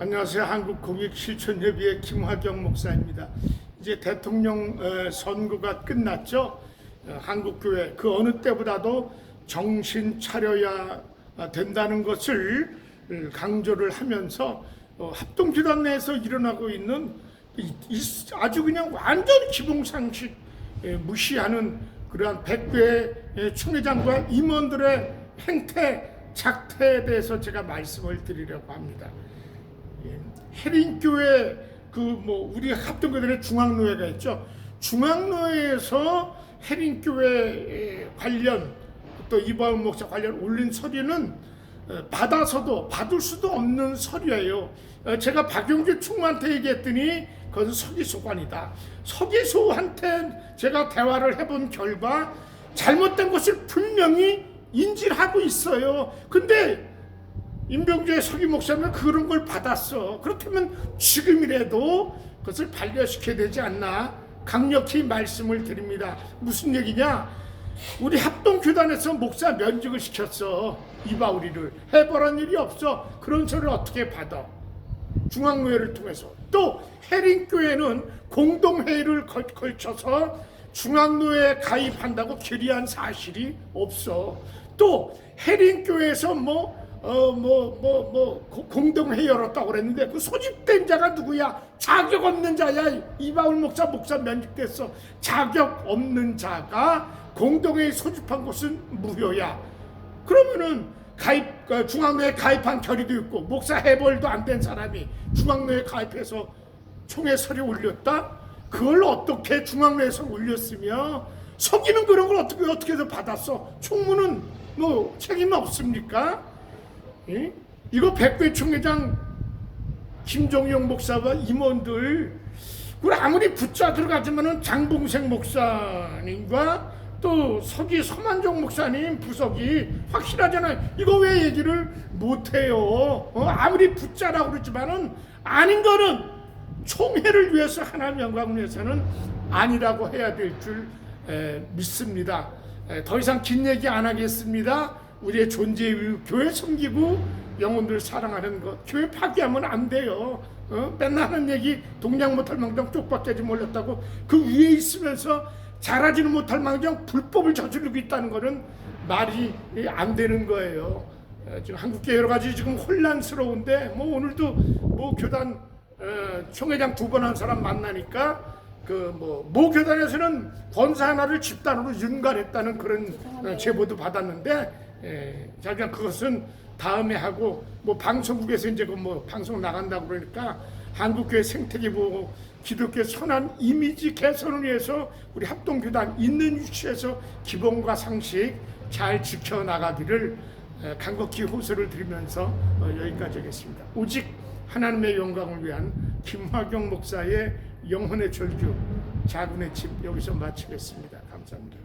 안녕하세요. 한국공익실천협의회 김화경 목사입니다. 이제 대통령 어, 선거가 끝났죠. 어, 한국교회 그 어느 때보다도 정신 차려야 된다는 것을 강조를 하면서 어, 합동기관 내에서 일어나고 있는 아주 그냥 완전 기본상식 예, 무시하는 그러한 백배 총회장과 임원들의 행태 작태에 대해서 제가 말씀을 드리려고 합니다. 예, 해린교회 그 뭐 우리 합동교단의 중앙노회가 있죠. 중앙노회에서 해린교회 관련 또 이바운 목사 관련 올린 서류는 어, 받아서도 받을 수도 없는 서류예요. 어, 제가 박용규 총무한테 얘기했더니 그것은 서기소관이다. 서기소한테 제가 대화를 해본 결과 잘못된 것을 분명히 인지를 하고 있어요. 근데 임병주의 서기 목사는 그런 걸 받았어. 그렇다면 지금이라도 그것을 반려시켜야 되지 않나 강력히 말씀을 드립니다. 무슨 얘기냐? 우리 합동교단에서 목사 면직을 시켰어. 이바우리를 해보란 일이 없어. 그런 소리를 어떻게 받아? 중앙노회를 통해서 또 해린교회는 공동회의를 걸- 걸쳐서 중앙노회에 가입한다고 결의한 사실이 없어. 또 해린교회에서 뭐 어 뭐 뭐 뭐 공동회의 열었다고 그랬는데 그 소집된 자가 누구야? 자격 없는 자야. 이바울 목사 목사 면직됐어. 자격 없는 자가 공동회의 소집한 곳은 무효야. 그러면은 가입 어, 중앙노에 가입한 결의도 있고 목사 해벌도 안 된 사람이 중앙노에 가입해서 총회 서류 올렸다. 그걸 어떻게 중앙노에서 올렸으며 속이는 그런 걸 어떻게 어떻게 해서 받았어? 총무는 뭐 책임 없습니까? 예? 이거 백배 총회장 김종영 목사와 임원들 그걸 아무리 붙자 들어가지만은 장봉생 목사님과 또 서기 서만종 목사님 부석이 확실하잖아요. 이거 왜 얘기를 못해요? 어? 아무리 붙자라고 그러지만은 아닌 거는 총회를 위해서 하나님 영광을 위해서는 아니라고 해야 될 줄 믿습니다. 에, 더 이상 긴 얘기 안 하겠습니다. 우리의 존재의 이유, 교회 섬기고 영혼들 사랑하는 것, 교회 파괴하면 안 돼요. 어? 맨날 하는 얘기 동양 못할 망정 쪽밖에지 몰랐다고 그 위에 있으면서 잘하지는 못할 망정 불법을 저지르고 있다는 거는 말이 안 되는 거예요. 어, 지금 한국계 여러 가지 지금 혼란스러운데 뭐 오늘도 뭐 교단 어, 총회장 두 번 한 사람 만나니까 그뭐모 교단에서는 권사 하나를 집단으로 윤관했다는 그런 어, 제보도 받았는데 예, 자기가 그것은 다음에 하고 뭐 방송국에서 이제 그뭐 방송 나간다고 그러니까 한국교회 생태계 보고 기독교 선한 이미지 개선을 위해서 우리 합동교단 있는 위치에서 기본과 상식 잘 지켜 나가기를 에, 간곡히 호소를 드리면서 어, 여기까지 하겠습니다. 오직 하나님의 영광을 위한 김화경 목사의 영혼의 절규 자군의 집 여기서 마치겠습니다. 감사합니다.